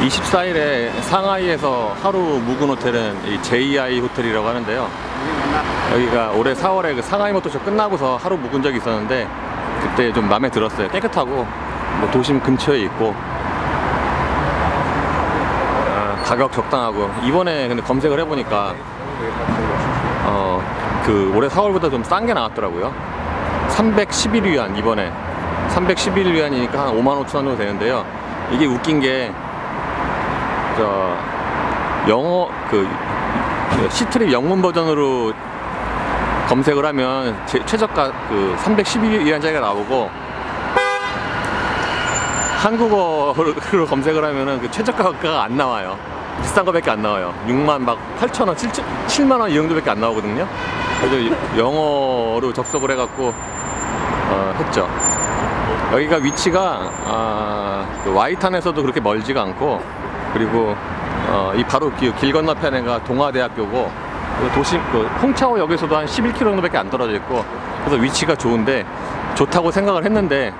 24일에 상하이에서 하루 묵은 호텔은 이 JI 호텔이라고 하는데요. 여기가 올해 4월에 그 상하이 모터쇼 끝나고서 하루 묵은 적이 있었는데 그때 좀 마음에 들었어요. 깨끗하고 뭐 도심 근처에 있고 아, 가격 적당하고 이번에 근데 검색을 해보니까 어 그 올해 4월보다 좀 싼 게 나왔더라고요. 311위안 이번에 311위안이니까 한 5만 5천 원 정도 되는데요. 이게 웃긴 게 저 영어 그 시트립 영문 버전으로 검색을 하면 제, 최저가 그 312위안짜리가 나오고 한국어로 검색을 하면은 그 최저가가 안 나와요. 비싼 거밖에 안 나와요. 6만 막 8천 원, 7, 7만 원 이 정도밖에 안 나오거든요. 그래서 영어로 접속을 해갖고 어, 했죠. 여기가 위치가 아, 그 와이탄에서도 그렇게 멀지가 않고 그리고 어, 이 바로 길, 길 건너편에가 동아대학교고 그 도심 그 홍차오역에서도 한 11km 정도밖에 안 떨어져 있고 그래서 위치가 좋은데 좋다고 생각을 했는데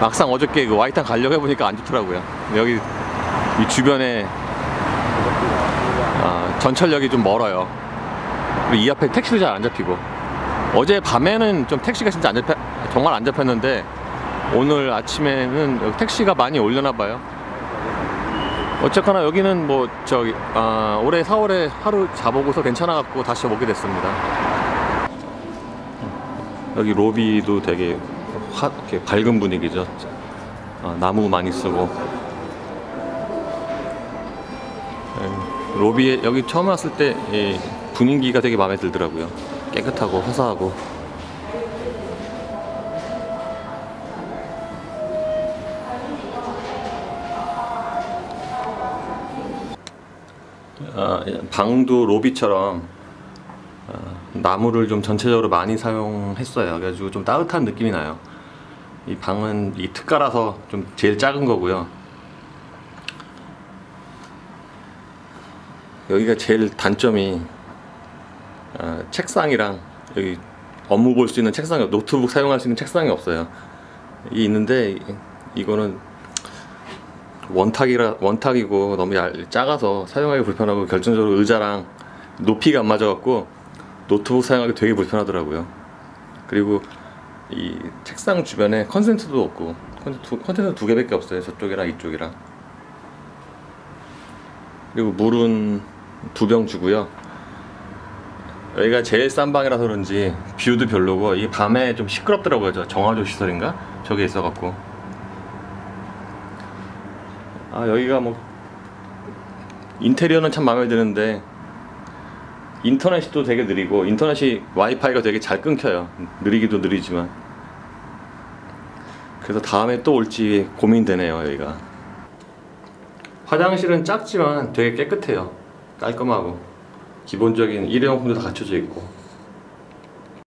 막상 어저께 그 와이탄 가려고 해보니까 안 좋더라고요. 여기 이 주변에 아, 전철역이 좀 멀어요. 그리고 이 앞에 택시도 잘 안 잡히고 어제 밤에는 좀 택시가 진짜 안 잡혀 정말 안 잡혔는데 오늘 아침에는 여기 택시가 많이 올려나 봐요. 어쨌거나 여기는 뭐 저기 아, 올해 4월에 하루 자보고서 괜찮아 갖고 다시 오게 됐습니다. 여기 로비도 되게 화, 이렇게 밝은 분위기죠. 아, 나무 많이 쓰고. 예, 로비에 여기 처음 왔을 때이 분위기가 되게 마음에 들더라고요. 깨끗하고 화사하고. 방도 로비처럼 아, 나무를 좀 전체적으로 많이 사용했어요. 그래가지고 좀 따뜻한 느낌이 나요. 이 방은 이 특가라서 좀 제일 작은 거고요. 여기가 제일 단점이 아, 책상이랑 여기 업무 볼 수 있는 책상이 노트북 사용할 수 있는 책상이 없어요. 이 있는데 이거는 원탁이라 원탁이고 너무 얇, 작아서 사용하기 불편하고 결정적으로 의자랑 높이가 안 맞아갖고 노트북 사용하기 되게 불편하더라고요. 그리고 이 책상 주변에 컨센트도 없고 컨센트 두 개밖에 없어요. 저쪽이랑 이쪽이랑. 그리고 물은 두 병 주고요. 여기가 제일 싼 방이라서 그런지 뷰도 별로고 이 밤에 좀 시끄럽더라고요. 저 정화조 시설인가? 저게 있어갖고. 아 여기가 뭐 인테리어는 참 마음에 드는데 인터넷이 또 되게 느리고 인터넷이 와이파이가 되게 잘 끊겨요. 느리기도 느리지만. 그래서 다음에 또 올지 고민되네요 여기가. 화장실은 작지만 되게 깨끗해요. 깔끔하고 기본적인 일회용품도 다 갖춰져 있고